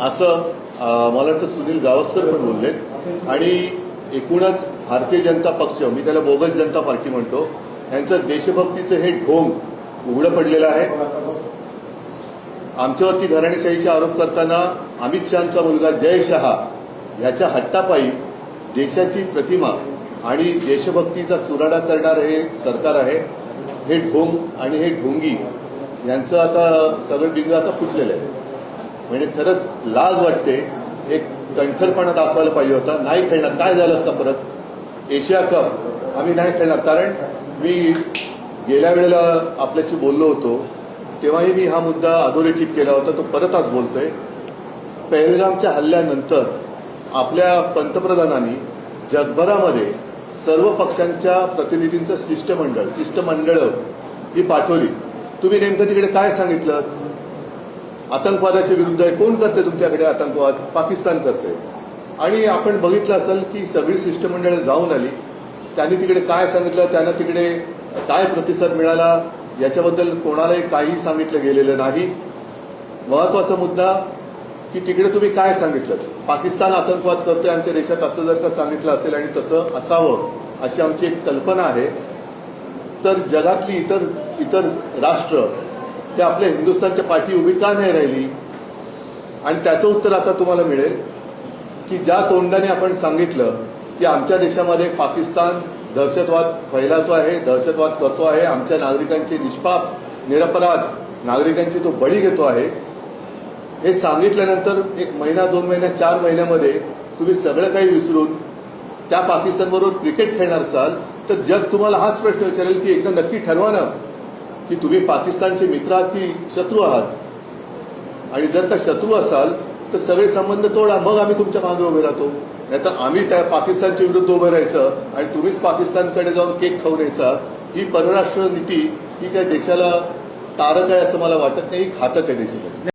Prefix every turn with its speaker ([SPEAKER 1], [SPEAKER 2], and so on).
[SPEAKER 1] असं मला वाटतं सुनील गावस्कर पण बोलले. आणि एकूणच भारतीय जनता पक्ष मी त्याला बोगस जनता पार्टी म्हणतो यांचं देशभक्तीचं हे ढोंग उघडं पडलेलं आहे. आमच्यावरती घराणेशाहीचे आरोप करताना अमित शहाचा मुलगा जय शहा ह्याच्या हट्टापायी देशाची प्रतिमा आणि देशभक्तीचा चुराडा करणारं हे सरकार आहे. हे ढोंग आणि हे ढोंगी यांचं आता सगळं डिंग आता फुटलेलं आहे. म्हणजे खरंच लाज वाटते. एक कणखरपणा दाखवायला पाहिजे होता. नाही खेळणार. काय झालं असतं परत? Asia cup. आम्ही नाही खेळणार. कारण मी गेल्या वेळेला आपल्याशी बोललो होतो. तेव्हाही मी हा मुद्दा अधोरेखित केला होता. तो परत आज बोलतोय. पहलगामच्या हल्ल्यानंतर आपल्या पंतप्रधानांनी जगभरामध्ये सर्व पक्षांच्या प्रतिनिधींचं शिष्टमंडळ शिष्टमंडळ ही पाठवली. तुम्ही नेमकं तिकडे काय सांगितलं? आतंकवादाच्या विरुद्ध आहे. कोण करते तुमच्याकडे आतंकवाद? पाकिस्तान करते. आणि आपण बघितलं असेल की सगळी शिष्टमंडळ जाऊन आली. त्यांनी तिकडे काय सांगितलं? त्यांना तिकडे काय प्रतिसाद मिळाला? याच्याबद्दल कोणालाही काही सांगितलं गेलेलं नाही. महत्त्वाचा मुद्दा की तिकडे तुम्ही काय सांगितलं? पाकिस्तान आतंकवाद करतोय आमच्या देशात असं जर का सांगितलं असेल आणि तसं असावं अशी आमची एक कल्पना आहे. तर जगातली इतर इतर राष्ट्र हे आपल्या हिंदुस्थानच्या पाठी उभी का नाही राहिली? आणि त्याचं उत्तर आता तुम्हाला मिळेल की ज्या तोंडाने आपण सांगितलं की आमच्या देशामध्ये पाकिस्तान दहशतवाद फैलावतो आहे दहशतवाद करतो आहे आमच्या नागरिकांचे निष्पाप निरपराध नागरिकांची तो बळी घेतो आहे हे सांगितल्यानंतर एक महिना दोन महिन्या चार महिन्यामध्ये तुम्ही सगळं काही विसरून त्या पाकिस्तानबरोबर क्रिकेट खेळणार असाल तर जग तुम्हाला हाच प्रश्न विचारेल की एकदा नक्की ठरवा ना. की तुम्ही पाकिस्तानचे मित्र आहात की शत्रू आहात? आणि जर का शत्रू असाल तर सगळे संबंध तोडा मग आम्ही तुमच्या मागे उभे राहतो. नाहीतर आम्ही त्या पाकिस्तानच्या विरुद्ध उभं राहायचं आणि तुम्हीच पाकिस्तानकडे जाऊन केक खाऊन यायचा. ही परराष्ट्र नीती ही काय देशाला तारक आहे असं मला वाटत नाही ही घातक आहे देशासाठी.